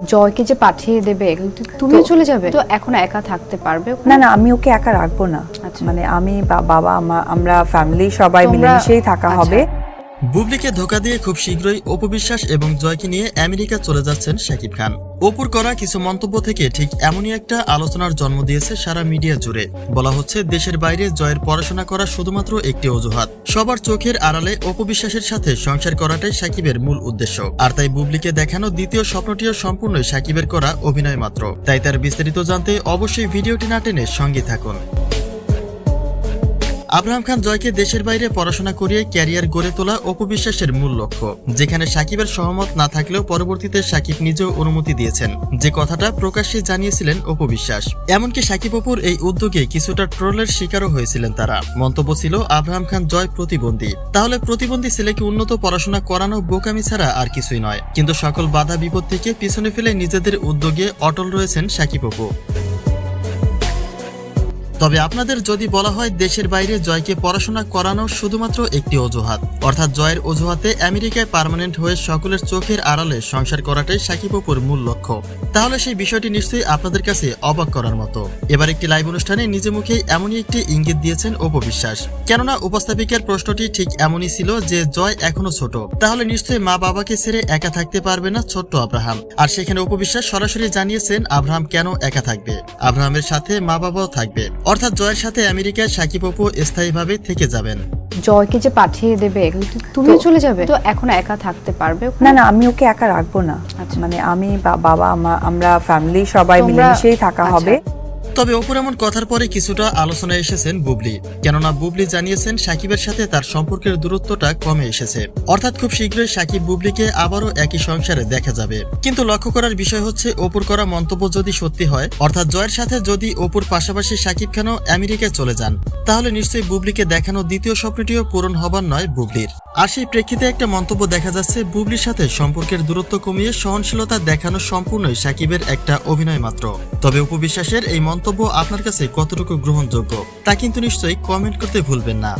জয়কে যে পাঠিয়ে দেবে তুমিও চলে যাবে তো এখন একা থাকতে পারবে না না আমি ওকে একা রাখব না আচ্ছা। মানে আমি বা- বাবা আমা- আমরা ফ্যামিলি সবাই মিলে মিলেমিশেই থাকা আচ্ছা। হবে বুবলিকে ধোকা দিয়ে খুব শীঘ্রই অপবিশ্বাস এবং জয়কে নিয়ে আমেরিকা চলে যাচ্ছেন শাকিব খান। অপুর করা কিছু মন্তব্য থেকে ঠিক এমনই একটা আলোচনার জন্ম দিয়েছে সারা মিডিয়া জুড়ে। বলা হচ্ছে, দেশের বাইরে জয়ের পড়াশোনা করা শুধুমাত্র একটি অজুহাত। সবার চোখের আড়ালে অপু বিশ্বাসের সাথে সংসার করাটাই সাকিবের মূল উদ্দেশ্য। আর তাই বুবলিকে দেখানো দ্বিতীয় স্বপ্নটিও সম্পূর্ণই সাকিবের করা অভিনয় মাত্র। তাই তার বিস্তারিত জানতে অবশ্যই ভিডিওটি না টেনে সঙ্গে থাকুন। আব্রাহাম খান জয়কে দেশের বাইরে পড়াশোনা করিয়ে ক্যারিয়ার গড়ে তোলা অপবিশ্বাসের মূল লক্ষ্য। যেখানে সাকিবের সহমত না থাকলেও পরবর্তীতে সাকিব নিজেও অনুমতি দিয়েছেন। যে কথাটা প্রকাশ্যে জানিয়েছিলেন অপবিশ্বাস। এমনকি সাকিব অপুর এই উদ্যোগে কিছুটা ট্রোলের শিকারও হয়েছিলেন তারা। মন্তব্য ছিল, আব্রাহাম খান জয় প্রতিবন্ধী। তাহলে প্রতিবন্ধী ছেলেকে উন্নত পড়াশোনা করানো বোকামি ছাড়া আর কিছুই নয়। কিন্তু সকল বাধা বিপদ থেকে পিছনে ফেলে নিজেদের উদ্যোগে অটল রয়েছেন সাকিব অপু। তবে আপনাদের যদি বলা হয় দেশের বাইরে জয়কে পড়াশোনা করানো শুধুমাত্র একটি অজুহাত, অর্থাৎ জয়ের অজুহাতে আমেরিকায় পার্মানেন্ট হয়ে সকলের চোখের আড়ালে সংসার করাটাই সাকিব অপুর মূল লক্ষ্য। তাহলে সেই বিষয়টি নিশ্চয়ই আপনাদের কাছে অবাক করার মতো। এবার একটি লাইভ অনুষ্ঠানে নিজে মুখে এমনই একটি ইঙ্গিত দিয়েছেন অপবিশ্বাস কেননা উপস্থাপিকার প্রশ্নটি ঠিক এমনই ছিল যে জয় এখনও ছোট। তাহলে নিশ্চয়ই মা বাবাকে ছেড়ে একা থাকতে পারবে না ছোট্ট আব্রাহাম। আর সেখানে উপবিশ্বাস সরাসরি জানিয়েছেন আব্রাহাম কেন একা থাকবে? আব্রাহামের সাথে মা বাবাও থাকবে। অর্থাৎ জয়ের সাথে আমেরিকায় সাকিব অপু স্থায়ীভাবে থেকে যাবেন। জয়কে যে পাঠিয়ে দেবে তুমি চলে যাবে? তো এখন একা থাকতে পারবে না না আমি ওকে একা রাখব না। আচ্ছা। মানে আমি বা- বাবা আমা- আমরা ফ্যামিলি সবাই মিলে মিলেমিশেই থাকা আচ্ছা। হবে। তবে অপুর এমন কথার পরে কিছুটা আলোচনায় এসেছেন বুবলি। কেননা বুবলি জানিয়েছেন সাকিবের সাথে তার সম্পর্কের দূরত্বটা কমে এসেছে। অর্থাৎ খুব শীঘ্রই সাকিব বুবলিকে আবারও একই সংসারে দেখা যাবে। কিন্তু লক্ষ্য করার বিষয় হচ্ছে অপুর করা মন্তব্য যদি সত্যি হয়, অর্থাৎ জয়ের সাথে যদি অপুর পাশাপাশি সাকিব খানও আমেরিকায় চলে যান, তাহলে নিশ্চয়ই বুবলিকে দেখানো দ্বিতীয় স্বপ্নটিও পূরণ হবার নয় বুবলির। আর সেই প্রেক্ষিতে একটা মন্তব্য দেখা যাচ্ছে বুবলির সাথে সম্পর্কের দূরত্ব কমিয়ে সহনশীলতা দেখানো সম্পূর্ণই সাকিবের একটা অভিনয় মাত্র। তবে উপবিশ্বাসের এই মন্তব্য আপনার কাছে কতটুকু গ্রহণযোগ্য তা কিন্তু নিশ্চয়ই কমেন্ট করতে ভুলবেন না।